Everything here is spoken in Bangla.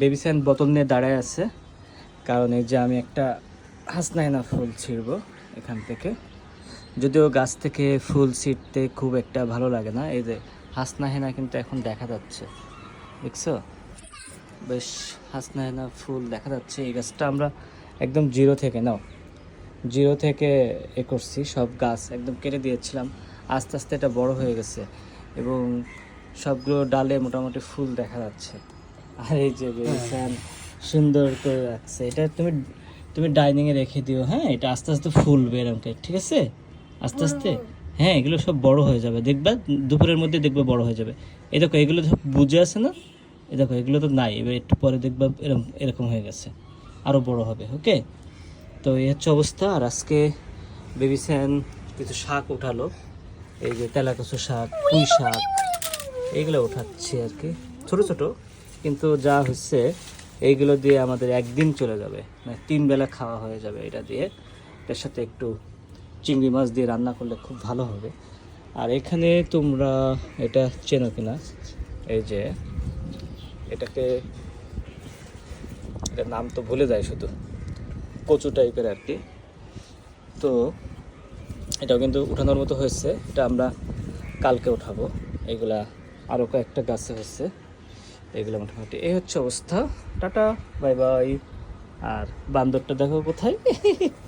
বেবি স্যান্ড বোতল নিয়ে দাঁড়ায় আছে। কারণ এই যে আমি একটা হাসনাইনা ফুল ছিঁড়ব এখান থেকে। যদিও গাছ থেকে ফুল ছিঁড়তে খুব একটা ভালো লাগে না। এই যে হাসনাহেনা কিন্তু এখন দেখা যাচ্ছে। দেখছ? বেশ হাসনাহেনা ফুল দেখা যাচ্ছে। এই গাছটা আমরা একদম জিরো থেকে, নাও, জিরো থেকে এ করছি। সব গাছ একদম কেটে দিয়েছিলাম। আস্তে আস্তে এটা বড় হয়ে গেছে এবং সবগুলো ডালে মোটামুটি ফুল দেখা যাচ্ছে। আর এই যে ফ্যান সুন্দর করে রাখছে। এটা তুমি তুমি ডাইনিং এ রেখে দিও হ্যাঁ? এটা আস্তে আস্তে ফুলবে এরকম ঠিক আছে? আস্তে আস্তে? হ্যাঁ এগুলো সব বড় হয়ে যাবে। দেখবা দুপুরের মধ্যে দেখবে বড় হয়ে যাবে। এই দেখো এগুলো সব বুঝে আছে না? এই দেখো এগুলো তো নাই। এবার একটু পরে দেখবা এরকম এরকম হয়ে গেছে। আরও বড় হবে ওকে? তো এই হচ্ছে অবস্থা। আর আজকে বেবি স্যান কিছু শাক উঠালো। এই যে তেলাকচু শাক পুঁই শাক এইগুলো উঠাচ্ছি আর কি। ছোট ছোট। কিন্তু যা হচ্ছে, এইগুলো দিয়ে আমাদের একদিন চলে যাবে। মানে তিন বেলা খাওয়া হয়ে যাবে এটা দিয়ে। এটার সাথে একটু চিংড়ি মাছ দিয়ে রান্না করলে খুব ভালো হবে। আর এখানে তোমরা এটা চেনো কিনা? এই যে, এটাকে, এটার নাম তো ভুলে যায় শুধু। কচু টাইপের আর কি। তো এটাও কিন্তু উঠানোর মতো হয়েছে। এটা আমরা কালকে উঠাবো। এগুলা আরও কয়েকটা গাছে হয়েছে। এগুলো মোটামুটি। এই হচ্ছে অবস্থা। Tata bye bye. আর বান্দরটা দেখো কোথায়?